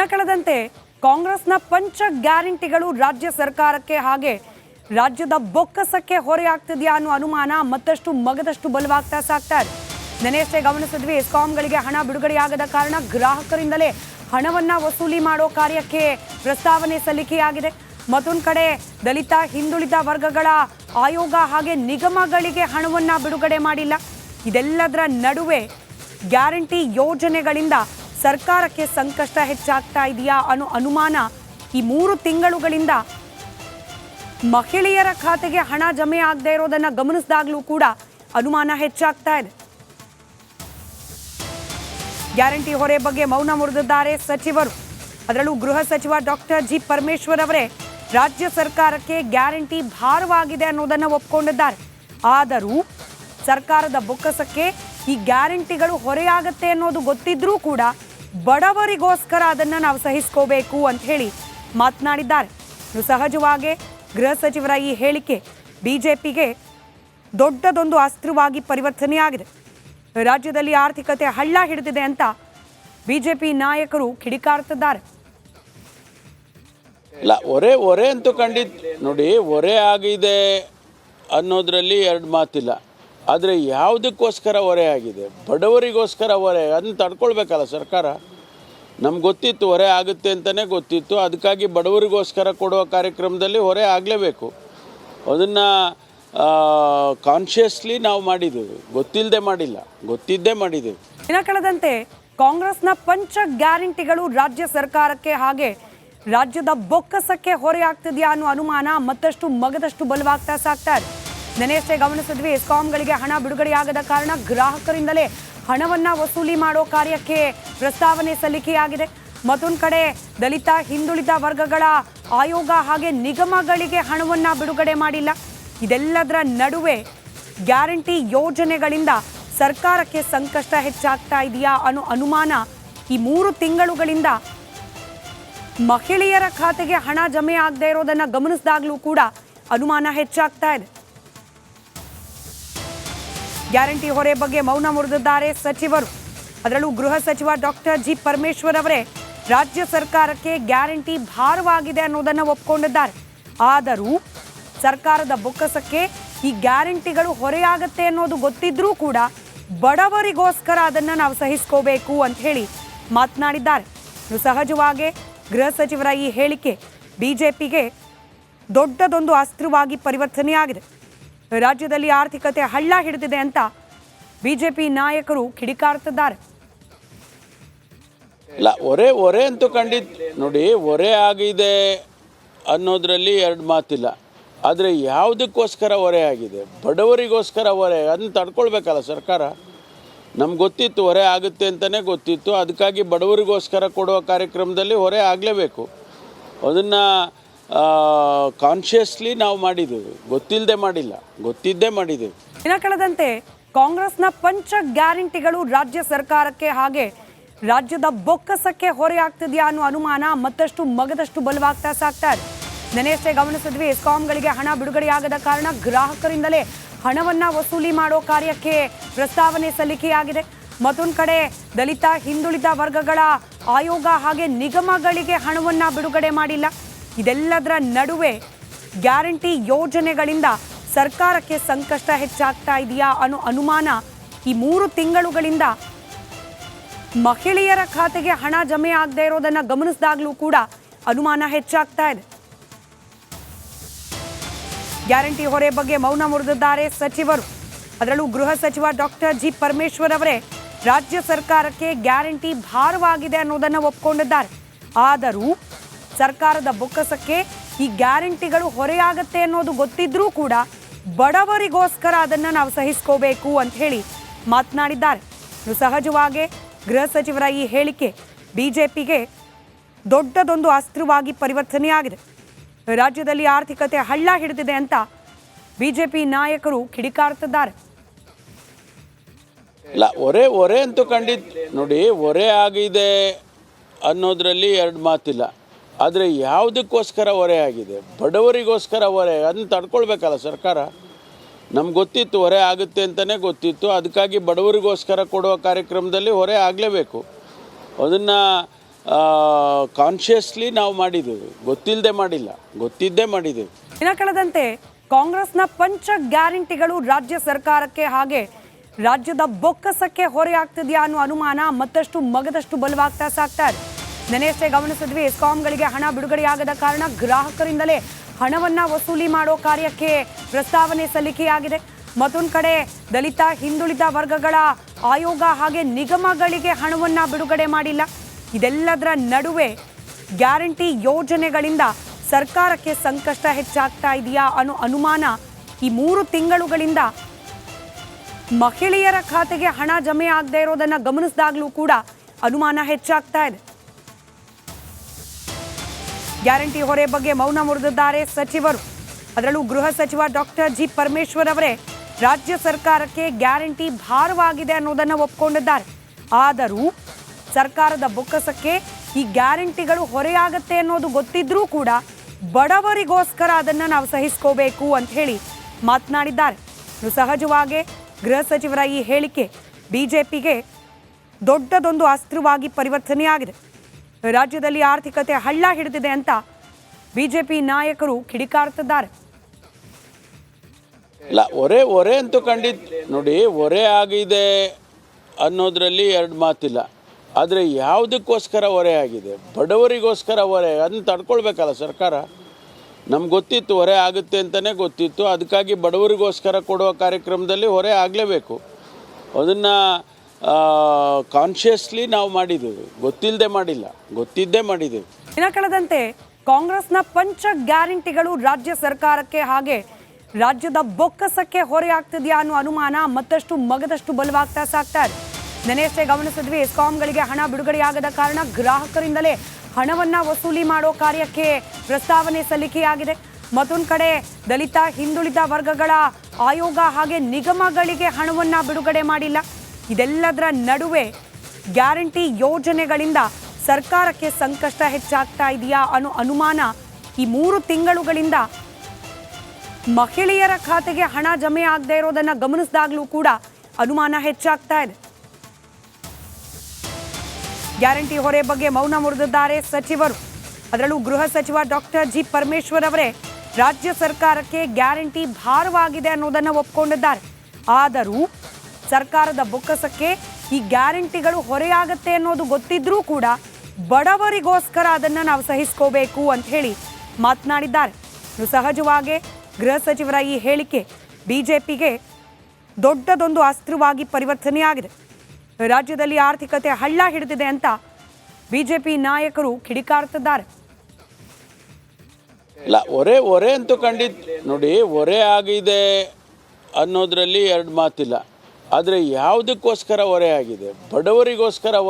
ದಿನ ಕಳೆದಂತೆ ಕಾಂಗ್ರೆಸ್ನ ಪಂಚ ಗ್ಯಾರಂಟಿಗಳು ರಾಜ್ಯ ಸರ್ಕಾರಕ್ಕೆ ಹಾಗೆ ರಾಜ್ಯದ ಬೊಕ್ಕಸಕ್ಕೆ ಹೊರೆಯಾಗ್ತಿದೆಯಾ ಅನ್ನೋ ಅನುಮಾನ ಮತ್ತಷ್ಟು ಮಗದಷ್ಟು ಬಲವಾಗ್ತಾ ಸಾಕ್ತಾ ಇದೆ. ನೆನೆಯಷ್ಟೇ ಗಮನಿಸಿದ್ವಿ, ಎಸ್ಕಾಂಗಳಿಗೆ ಹಣ ಬಿಡುಗಡೆಯಾಗದ ಕಾರಣ ಗ್ರಾಹಕರಿಂದಲೇ ಹಣವನ್ನ ವಸೂಲಿ ಮಾಡೋ ಕಾರ್ಯಕ್ಕೆ ಪ್ರಸ್ತಾವನೆ ಸಲ್ಲಿಕೆಯಾಗಿದೆ. ಮತ್ತೊಂದು ಕಡೆ ದಲಿತ, ಹಿಂದುಳಿದ ವರ್ಗಗಳ ಆಯೋಗ ಹಾಗೆ ನಿಗಮಗಳಿಗೆ ಹಣವನ್ನ ಬಿಡುಗಡೆ ಮಾಡಿಲ್ಲ. ಇದೆಲ್ಲದರ ನಡುವೆ ಗ್ಯಾರಂಟಿ ಯೋಜನೆಗಳಿಂದ ಸರ್ಕಾರಕ್ಕೆ ಸಂಕಷ್ಟ ಹೆಚ್ಚಾಗ್ತಾ ಇದೆಯಾ ಅನ್ನೋ ಅನುಮಾನ ಈ ಮೂರು ತಿಂಗಳುಗಳಿಂದ ಮಹಿಳೆಯರ ಖಾತೆಗೆ ಹಣ ಜಮೆ ಆಗದೆ ಇರೋದನ್ನ ಗಮನಿಸಿದಾಗಲೂ ಕೂಡ ಅನುಮಾನ ಹೆಚ್ಚಾಗ್ತಾ ಇದೆ. ಗ್ಯಾರಂಟಿ ಹೊರೆ ಬಗ್ಗೆ ಮೌನ ಮುರಿದಿದ್ದಾರೆ ಸಚಿವರು. ಅದರಲ್ಲೂ ಗೃಹ ಸಚಿವ ಡಾಕ್ಟರ್ ಜಿ ಪರಮೇಶ್ವರ್ ಅವರೇ ರಾಜ್ಯ ಸರ್ಕಾರಕ್ಕೆ ಗ್ಯಾರಂಟಿ ಭಾರವಾಗಿದೆ ಅನ್ನೋದನ್ನ ಒಪ್ಕೊಂಡಿದ್ದಾರೆ. ಆದರೂ ಸರ್ಕಾರದ ಬೊಕ್ಕಸಕ್ಕೆ ಈ ಗ್ಯಾರಂಟಿಗಳು ಹೊರೆಯಾಗತ್ತೆ ಅನ್ನೋದು ಗೊತ್ತಿದ್ರೂ ಕೂಡ ಬಡವರಿಗೋಸ್ಕರ ಅದನ್ನ ನಾವು ಸಹಿಸ್ಕೋಬೇಕು ಅಂತ ಹೇಳಿ ಮಾತನಾಡಿದ್ದಾರೆ. ಸಹಜವಾಗೇ ಗೃಹ ಸಚಿವರ ಈ ಹೇಳಿಕೆ ಬಿಜೆಪಿಗೆ ದೊಡ್ಡದೊಂದು ಅಸ್ತ್ರವಾಗಿ ಪರಿವರ್ತನೆಯಾಗಿದೆ. ರಾಜ್ಯದಲ್ಲಿ ಆರ್ಥಿಕತೆ ಹಳ್ಳ ಹಿಡಿದಿದೆ ಅಂತ ಬಿಜೆಪಿ ನಾಯಕರು ಕಿಡಿಕಾರ್ತಿದ್ದಾರೆ. ಇಲ್ಲ, ಒರೆ ಒರೆ ಅಂತೂ ಖಂಡಿತ ನೋಡಿ, ಒರೆ ಆಗಿದೆ ಅನ್ನೋದ್ರಲ್ಲಿ ಎರಡು ಮಾತಿಲ್ಲ. ಆದರೆ ಯಾವುದಕ್ಕೋಸ್ಕರ ಹೊರೆ ಆಗಿದೆ? ಬಡವರಿಗೋಸ್ಕರ ಹೊರೆ, ಅದನ್ನ ತಡ್ಕೊಳ್ಬೇಕಲ್ಲ ಸರ್ಕಾರ? ನಮ್ಗೆ ಗೊತ್ತಿತ್ತು ಹೊರೆ ಆಗುತ್ತೆ ಅಂತಲೇ ಗೊತ್ತಿತ್ತು. ಅದಕ್ಕಾಗಿ ಬಡವರಿಗೋಸ್ಕರ ಕೊಡುವ ಕಾರ್ಯಕ್ರಮದಲ್ಲಿ ಹೊರೆ ಆಗಲೇಬೇಕು. ಅದನ್ನು ಕಾನ್ಷಿಯಸ್ಲಿ ನಾವು ಮಾಡಿದ್ದೀವಿ. ಗೊತ್ತಿಲ್ಲದೆ ಮಾಡಿಲ್ಲ. ಗೊತ್ತಿದ್ದೇ ಮಾಡಿದ್ದೀವಿ. ದಿನ ಕಳೆದಂತೆ ಕಾಂಗ್ರೆಸ್ನ ಪಂಚ ಗ್ಯಾರಂಟಿಗಳು ರಾಜ್ಯ ಸರ್ಕಾರಕ್ಕೆ ಹಾಗೆ ರಾಜ್ಯದ ಬೊಕ್ಕಸಕ್ಕೆ ಹೊರೆಯಾಗ್ತಿದೆಯಾ ಅನ್ನೋ ಅನುಮಾನ ಮತ್ತಷ್ಟು ಮಗದಷ್ಟು ಬಲವಾಗ್ತಾ ಸಾಕ್ತಾ ಇದೆ. ನೆನೆಯಷ್ಟೇ ಗಮನಿಸಿದ್ವಿ, ಎಸ್ಕಾಂಗಳಿಗೆ ಹಣ ಬಿಡುಗಡೆಯಾಗದ ಕಾರಣ ಗ್ರಾಹಕರಿಂದಲೇ ಹಣವನ್ನ ವಸೂಲಿ ಮಾಡೋ ಕಾರ್ಯಕ್ಕೆ ಪ್ರಸ್ತಾವನೆ ಸಲ್ಲಿಕೆಯಾಗಿದೆ. ಮತ್ತೊಂದು ಕಡೆ ದಲಿತ, ಹಿಂದುಳಿದ ವರ್ಗಗಳ ಆಯೋಗ ಹಾಗೆ ನಿಗಮಗಳಿಗೆ ಹಣವನ್ನ ಬಿಡುಗಡೆ ಮಾಡಿಲ್ಲ. ಇದೆಲ್ಲದರ ನಡುವೆ ಗ್ಯಾರಂಟಿ ಯೋಜನೆಗಳಿಂದ ಸರ್ಕಾರಕ್ಕೆ ಸಂಕಷ್ಟ ಹೆಚ್ಚಾಗ್ತಾ ಇದೆಯಾ ಅನ್ನೋ ಅನುಮಾನ ಈ ಮೂರು ತಿಂಗಳುಗಳಿಂದ ಮಹಿಳೆಯರ ಖಾತೆಗೆ ಹಣ ಜಮೆ ಆಗದೆ ಇರೋದನ್ನ ಗಮನಿಸಿದಾಗಲೂ ಕೂಡ ಅನುಮಾನ ಹೆಚ್ಚಾಗ್ತಾ ಇದೆ. ಗ್ಯಾರಂಟಿ ಹೊರೆ ಬಗ್ಗೆ ಮೌನ ಮುರಿದಿದ್ದಾರೆ ಸಚಿವರು. ಅದರಲ್ಲೂ ಗೃಹ ಸಚಿವ ಡಾಕ್ಟರ್ ಜಿ ಪರಮೇಶ್ವರ್ ಅವರೇ, ರಾಜ್ಯ ಸರ್ಕಾರಕ್ಕೆ ಗ್ಯಾರಂಟಿ ಭಾರವಾಗಿದೆ ಅನ್ನೋದನ್ನು ಒಪ್ಕೊಂಡಿದ್ದಾರೆ. ಆದರೂ ಸರ್ಕಾರದ ಬೊಕ್ಕಸಕ್ಕೆ ಈ ಗ್ಯಾರಂಟಿಗಳು ಹೊರೆಯಾಗತ್ತೆ ಅನ್ನೋದು ಗೊತ್ತಿದ್ರೂ ಕೂಡ ಬಡವರಿಗೋಸ್ಕರ ಅದನ್ನು ನಾವು ಸಹಿಸ್ಕೋಬೇಕು ಅಂತ ಹೇಳಿ ಮಾತನಾಡಿದ್ದಾರೆ. ಸಹಜವಾಗಿ ಗೃಹ ಸಚಿವರ ಈ ಹೇಳಿಕೆ ಬಿಜೆಪಿಗೆ ದೊಡ್ಡದೊಂದು ಅಸ್ತ್ರವಾಗಿ ಪರಿವರ್ತನೆಯಾಗಿದೆ. ರಾಜ್ಯದಲ್ಲಿ ಆರ್ಥಿಕತೆ ಹಳ್ಳ ಹಿಡಿದಿದೆ ಅಂತ ಬಿಜೆಪಿ ನಾಯಕರು ಕಿಡಿಕಾರ್ತಿದ್ದಾರೆ. ಇಲ್ಲ, ಒರೆ ಒರೆ ಅಂತೂ ಖಂಡಿತ, ನೋಡಿ, ಒರೆ ಆಗಿದೆ ಅನ್ನೋದ್ರಲ್ಲಿ ಎರಡು ಮಾತಿಲ್ಲ. ಆದರೆ ಯಾವುದಕ್ಕೋಸ್ಕರ ಹೊರೆ ಆಗಿದೆ? ಬಡವರಿಗೋಸ್ಕರ ಹೊರೆ ಅದನ್ನ ತಡ್ಕೊಳ್ಬೇಕಲ್ಲ ಸರ್ಕಾರ? ನಮ್ಗೆ ಗೊತ್ತಿತ್ತು ಹೊರೆ ಆಗುತ್ತೆ ಅಂತಲೇ ಗೊತ್ತಿತ್ತು. ಅದಕ್ಕಾಗಿ ಬಡವರಿಗೋಸ್ಕರ ಕೊಡುವ ಕಾರ್ಯಕ್ರಮದಲ್ಲಿ ಹೊರೆ ಆಗಲೇಬೇಕು. ಅದನ್ನು ಕಾನ್ಷಿಯಸ್ಲಿ ನಾವು ಮಾಡಿದ್ದೇವೆ ಗೊತ್ತಿಲ್ಲದೆ ಮಾಡಿಲ್ಲ. ಗೊತ್ತಿದ್ದೇ ಮಾಡಿದ್ದೇವೆ ದಿನ ಕಳೆದಂತೆ ಕಾಂಗ್ರೆಸ್ನ ಪಂಚ ಗ್ಯಾರಂಟಿಗಳು ರಾಜ್ಯ ಸರ್ಕಾರಕ್ಕೆ ಹಾಗೆ ರಾಜ್ಯದ ಬೊಕ್ಕಸಕ್ಕೆ ಹೊರೆಯಾಗ್ತಿದೆಯಾ ಅನ್ನೋ ಅನುಮಾನ ಮತ್ತಷ್ಟು ಮಗದಷ್ಟು ಬಲವಾಗ್ತಾ ಸಾಕ್ತಾ ಇದೆ. ನೆನೆಯಷ್ಟೇ ಗಮನಿಸಿದ್ವಿ, ಎಸ್ಕಾಂಗಳಿಗೆ ಹಣ ಬಿಡುಗಡೆಯಾಗದ ಕಾರಣ ಗ್ರಾಹಕರಿಂದಲೇ ಹಣವನ್ನ ವಸೂಲಿ ಮಾಡೋ ಕಾರ್ಯಕ್ಕೆ ಪ್ರಸ್ತಾವನೆ ಸಲ್ಲಿಕೆಯಾಗಿದೆ. ಮತ್ತೊಂದು ಕಡೆ ದಲಿತ ಹಿಂದುಳಿದ ವರ್ಗಗಳ ಆಯೋಗ ಹಾಗೆ ನಿಗಮಗಳಿಗೆ ಹಣವನ್ನ ಬಿಡುಗಡೆ ಮಾಡಿಲ್ಲ. ಇದೆಲ್ಲದರ ನಡುವೆ ಗ್ಯಾರಂಟಿ ಯೋಜನೆಗಳಿಂದ ಸರ್ಕಾರಕ್ಕೆ ಸಂಕಷ್ಟ ಹೆಚ್ಚಾಗ್ತಾ ಇದೆಯಾ ಅನ್ನೋ ಅನುಮಾನ ಈ ಮೂರು ತಿಂಗಳುಗಳಿಂದ ಮಹಿಳೆಯರ ಖಾತೆಗೆ ಹಣ ಜಮೆ ಆಗದೆ ಇರೋದನ್ನ ಗಮನಿಸಿದಾಗಲೂ ಕೂಡ ಅನುಮಾನ ಹೆಚ್ಚಾಗ್ತಾ ಇದೆ. ಗ್ಯಾರಂಟಿ ಹೊರೆ ಬಗ್ಗೆ ಮೌನ ಮುರಿದಿದ್ದಾರೆ ಸಚಿವರು. ಅದರಲ್ಲೂ ಗೃಹ ಸಚಿವ ಡಾಕ್ಟರ್ ಜಿ ಪರಮೇಶ್ವರ್ ಅವರೇ ರಾಜ್ಯ ಸರ್ಕಾರಕ್ಕೆ ಗ್ಯಾರಂಟಿ ಭಾರವಾಗಿದೆ ಅನ್ನೋದನ್ನ ಒಪ್ಕೊಂಡಿದ್ದಾರೆ. ಆದರೂ ಸರ್ಕಾರದ ಬೊಕ್ಕಸಕ್ಕೆ ಈ ಗ್ಯಾರಂಟಿಗಳು ಹೊರೆಯಾಗತ್ತೆ ಅನ್ನೋದು ಗೊತ್ತಿದ್ರೂ ಕೂಡ ಬಡವರಿಗೋಸ್ಕರ ಅದನ್ನ ನಾವು ಸಹಿಸ್ಕೋಬೇಕು ಅಂತ ಹೇಳಿ ಮಾತನಾಡಿದ್ದಾರೆ. ಸಹಜವಾಗೇ ಗೃಹ ಸಚಿವರ ಈ ಹೇಳಿಕೆ ಬಿಜೆಪಿಗೆ ದೊಡ್ಡದೊಂದು ಅಸ್ತ್ರವಾಗಿ ಪರಿವರ್ತನೆಯಾಗಿದೆ. ರಾಜ್ಯದಲ್ಲಿ ಆರ್ಥಿಕತೆ ಹಳ್ಳ ಹಿಡಿದಿದೆ ಅಂತ ಬಿಜೆಪಿ ನಾಯಕರು ಕಿಡಿಕಾರ್ತಿದ್ದಾರೆ ಇಲ್ಲ, ಒರೆ ಒರೆ ಅಂತೂ ಖಂಡಿತ, ನೋಡಿ, ಒರೆ ಆಗಿದೆ ಅನ್ನೋದರಲ್ಲಿ ಎರಡು ಮಾತಿಲ್ಲ. ಆದರೆ ಯಾವುದಕ್ಕೋಸ್ಕರ ಹೊರೆ ಆಗಿದೆ? ಬಡವರಿಗೋಸ್ಕರ ಹೊರೆ, ಅದನ್ನ ತಡ್ಕೊಳ್ಬೇಕಲ್ಲ ಸರ್ಕಾರ? ನಮ್ಗೆ ಗೊತ್ತಿತ್ತು ಹೊರೆ ಆಗುತ್ತೆ ಅಂತಲೇ ಗೊತ್ತಿತ್ತು. ಅದಕ್ಕಾಗಿ ಬಡವರಿಗೋಸ್ಕರ ಕೊಡುವ ಕಾರ್ಯಕ್ರಮದಲ್ಲಿ ಹೊರೆ ಆಗಲೇಬೇಕು. ಅದನ್ನು ಕಾನ್ಷಿಯಸ್ಲಿ ನಾವು ಮಾಡಿದ್ದೀವಿ. ಗೊತ್ತಿಲ್ಲದೆ ಮಾಡಿಲ್ಲ. ಗೊತ್ತಿದ್ದೇ ಮಾಡಿದ್ದೀವಿ. ದಿನ ಕಳೆದಂತೆ ಕಾಂಗ್ರೆಸ್ನ ಪಂಚ ಗ್ಯಾರಂಟಿಗಳು ರಾಜ್ಯ ಸರ್ಕಾರಕ್ಕೆ ಹಾಗೆ ರಾಜ್ಯದ ಬೊಕ್ಕಸಕ್ಕೆ ಹೊರೆಯಾಗ್ತಿದೆಯಾ ಅನ್ನೋ ಅನುಮಾನ ಮತ್ತಷ್ಟು ಮಗದಷ್ಟು ಬಲವಾಗ್ತಾ ಇದೆ. ನೆನೆಯಷ್ಟೇ ಗಮನಿಸಿದ್ವಿ, ಎಸ್ಕಾಂಗಳಿಗೆ ಹಣ ಬಿಡುಗಡೆಯಾಗದ ಕಾರಣ ಗ್ರಾಹಕರಿಂದಲೇ ಹಣವನ್ನ ವಸೂಲಿ ಮಾಡೋ ಕಾರ್ಯಕ್ಕೆ ಪ್ರಸ್ತಾವನೆ ಸಲ್ಲಿಕೆಯಾಗಿದೆ. ಮತ್ತೊಂದು ಕಡೆ ದಲಿತ, ಹಿಂದುಳಿದ ವರ್ಗಗಳ ಆಯೋಗ ಹಾಗೆ ನಿಗಮಗಳಿಗೆ ಹಣವನ್ನ ಬಿಡುಗಡೆ ಮಾಡಿಲ್ಲ. ಇದೆಲ್ಲದರ ನಡುವೆ ಗ್ಯಾರಂಟಿ ಯೋಜನೆಗಳಿಂದ ಸರ್ಕಾರಕ್ಕೆ ಸಂಕಷ್ಟ ಹೆಚ್ಚಾಗ್ತಾ ಇದೆಯಾ ಅನ್ನೋ ಅನುಮಾನ ಈ ಮೂರು ತಿಂಗಳುಗಳಿಂದ ಮಹಿಳೆಯರ ಖಾತೆಗೆ ಹಣ ಜಮೆ ಆಗದೆ ಇರೋದನ್ನ ಗಮನಿಸಿದಾಗಲೂ ಕೂಡ ಅನುಮಾನ ಹೆಚ್ಚಾಗ್ತಾ ಇದೆ. ಗ್ಯಾರಂಟಿ ಹೊರೆ ಬಗ್ಗೆ ಮೌನ ಮುರಿದಿದ್ದಾರೆ ಸಚಿವರು. ಅದರಲ್ಲೂ ಗೃಹ ಸಚಿವ ಡಾಕ್ಟರ್ ಜಿ ಪರಮೇಶ್ವರ್ ಅವರೇ, ರಾಜ್ಯ ಸರ್ಕಾರಕ್ಕೆ ಗ್ಯಾರಂಟಿ ಭಾರವಾಗಿದೆ ಅನ್ನೋದನ್ನು ಒಪ್ಕೊಂಡಿದ್ದಾರೆ. ಆದರೂ ಸರ್ಕಾರದ ಬೊಕ್ಕಸಕ್ಕೆ ಈ ಗ್ಯಾರಂಟಿಗಳು ಹೊರೆಯಾಗತ್ತೆ ಅನ್ನೋದು ಗೊತ್ತಿದ್ರೂ ಕೂಡ ಬಡವರಿಗೋಸ್ಕರ ಅದನ್ನು ನಾವು ಸಹಿಸ್ಕೋಬೇಕು ಅಂತ ಹೇಳಿ ಮಾತನಾಡಿದ್ದಾರೆ. ಸಹಜವಾಗಿ ಗೃಹ ಸಚಿವರ ಈ ಹೇಳಿಕೆ ಬಿಜೆಪಿಗೆ ದೊಡ್ಡದೊಂದು ಅಸ್ತ್ರವಾಗಿ ಪರಿವರ್ತನೆಯಾಗಿದೆ. ರಾಜ್ಯದಲ್ಲಿ ಆರ್ಥಿಕತೆ ಹಳ್ಳ ಹಿಡಿದಿದೆ ಅಂತ ಬಿಜೆಪಿ ನಾಯಕರು ಕಿಡಿಕಾರ್ತಿದ್ದಾರೆ. ಇಲ್ಲ ಹೊರೆ ಹೊರೆ ಅಂತೂ ಖಂಡಿತ ನೋಡಿ ಹೊರೆ ಆಗಿದೆ ಅನ್ನೋದ್ರಲ್ಲಿ ಎರಡು ಮಾತಿಲ್ಲ. ಆದರೆ ಯಾವುದಕ್ಕೋಸ್ಕರ ಹೊರೆ ಆಗಿದೆ? ಬಡವರಿಗೋಸ್ಕರ ಹೊರೆ ಅದನ್ನ ತಡ್ಕೊಳ್ಬೇಕಲ್ಲ ಸರ್ಕಾರ? ನಮ್ಗೆ ಗೊತ್ತಿತ್ತು ಹೊರೆ ಆಗುತ್ತೆ ಅಂತಲೇ ಗೊತ್ತಿತ್ತು. ಅದಕ್ಕಾಗಿ ಬಡವರಿಗೋಸ್ಕರ ಕೊಡುವ ಕಾರ್ಯಕ್ರಮದಲ್ಲಿ ಹೊರೆ ಆಗಲೇಬೇಕು. ಅದನ್ನು ಕಾನ್ಷಿಯಸ್ಲಿ ನಾವು ಮಾಡಿದ್ದೇವೆ. ಗೊತ್ತಿಲ್ಲದೆ ಮಾಡಿಲ್ಲ. ಗೊತ್ತಿದ್ದೇ ಮಾಡಿದ್ದೇವೆ. ದಿನ ಕಳೆದಂತೆ ಕಾಂಗ್ರೆಸ್ನ ಪಂಚ ಗ್ಯಾರಂಟಿಗಳು ರಾಜ್ಯ ಸರ್ಕಾರಕ್ಕೆ ಹಾಗೆ ರಾಜ್ಯದ ಬೊಕ್ಕಸಕ್ಕೆ ಹೊರೆಯಾಗ್ತಿದೆಯಾ ಅನ್ನೋ ಅನುಮಾನ ಮತ್ತಷ್ಟು ಮಗದಷ್ಟು ಬಲವಾಗ್ತಾ ಸಾಕ್ತಾ ಇದೆ. ನೆನೆಯಷ್ಟೇ ಗಮನಿಸಿದ್ವಿ ಎಸ್ಕಾಂಗಳಿಗೆ ಹಣ ಬಿಡುಗಡೆಯಾಗದ ಕಾರಣ ಗ್ರಾಹಕರಿಂದಲೇ ಹಣವನ್ನ ವಸೂಲಿ ಮಾಡೋ ಕಾರ್ಯಕ್ಕೆ ಪ್ರಸ್ತಾವನೆ ಸಲ್ಲಿಕೆಯಾಗಿದೆ. ಮತ್ತೊಂದು ಕಡೆ ದಲಿತ ಹಿಂದುಳಿದ ವರ್ಗಗಳ ಆಯೋಗ ಹಾಗೆ ನಿಗಮಗಳಿಗೆ ಹಣವನ್ನ ಬಿಡುಗಡೆ ಮಾಡಿಲ್ಲ. ಇದೆಲ್ಲದರ ನಡುವೆ ಗ್ಯಾರಂಟಿ ಯೋಜನೆಗಳಿಂದ ಸರ್ಕಾರಕ್ಕೆ ಸಂಕಷ್ಟ ಹೆಚ್ಚಾಗ್ತಾ ಇದೆಯಾ ಅನ್ನೋ ಅನುಮಾನ ಈ ಮೂರು ತಿಂಗಳುಗಳಿಂದ ಮಹಿಳೆಯರ ಖಾತೆಗೆ ಹಣ ಜಮೆ ಆಗದೆ ಇರೋದನ್ನು ಗಮನಿಸಿದಾಗಲೂ ಕೂಡ ಅನುಮಾನ ಹೆಚ್ಚಾಗ್ತಾ ಇದೆ. ಗ್ಯಾರಂಟಿ ಹೊರೆ ಬಗ್ಗೆ ಮೌನ ಮುರಿದಿದ್ದಾರೆ ಸಚಿವರು. ಅದರಲ್ಲೂ ಗೃಹ ಸಚಿವ ಡಾಕ್ಟರ್ ಜಿ ಪರಮೇಶ್ವರ್ ಅವರೇ ರಾಜ್ಯ ಸರ್ಕಾರಕ್ಕೆ ಗ್ಯಾರಂಟಿ ಭಾರವಾಗಿದೆ ಅನ್ನೋದನ್ನು ಒಪ್ಕೊಂಡಿದ್ದಾರೆ. ಆದರೂ ಸರ್ಕಾರದ ಬೊಕ್ಕಸಕ್ಕೆ ಈ ಗ್ಯಾರಂಟಿಗಳು ಹೊರೆಯಾಗತ್ತೆ ಅನ್ನೋದು ಗೊತ್ತಿದ್ರೂ ಕೂಡ ಬಡವರಿಗೋಸ್ಕರ ಅದನ್ನ ನಾವು ಸಹಿಸ್ಕೋಬೇಕು ಅಂತ ಹೇಳಿ ಮಾತನಾಡಿದ್ದಾರೆ. ಸಹಜವಾಗಿ ಗೃಹ ಸಚಿವರ ಈ ಹೇಳಿಕೆ ಬಿಜೆಪಿಗೆ ದೊಡ್ಡದೊಂದು ಅಸ್ತ್ರವಾಗಿ ಪರಿವರ್ತನೆಯಾಗಿದೆ. ರಾಜ್ಯದಲ್ಲಿ ಆರ್ಥಿಕತೆ ಹಳ್ಳ ಹಿಡಿದಿದೆ ಅಂತ ಬಿಜೆಪಿ ನಾಯಕರು ಕಿಡಿಕಾರ್ತಿದ್ದಾರೆ. ಇಲ್ಲ, ಒರೆ ಹೊರೆ ಅಂತೂ ಖಂಡಿತ, ನೋಡಿ, ಒರೆ ಆಗಿದೆ ಅನ್ನೋದ್ರಲ್ಲಿ ಎರಡು ಮಾತಿಲ್ಲ. ಆದರೆ ಯಾವುದಕ್ಕೋಸ್ಕರ ಹೊರೆ ಆಗಿದೆ? ಬಡವರಿಗೋಸ್ಕರ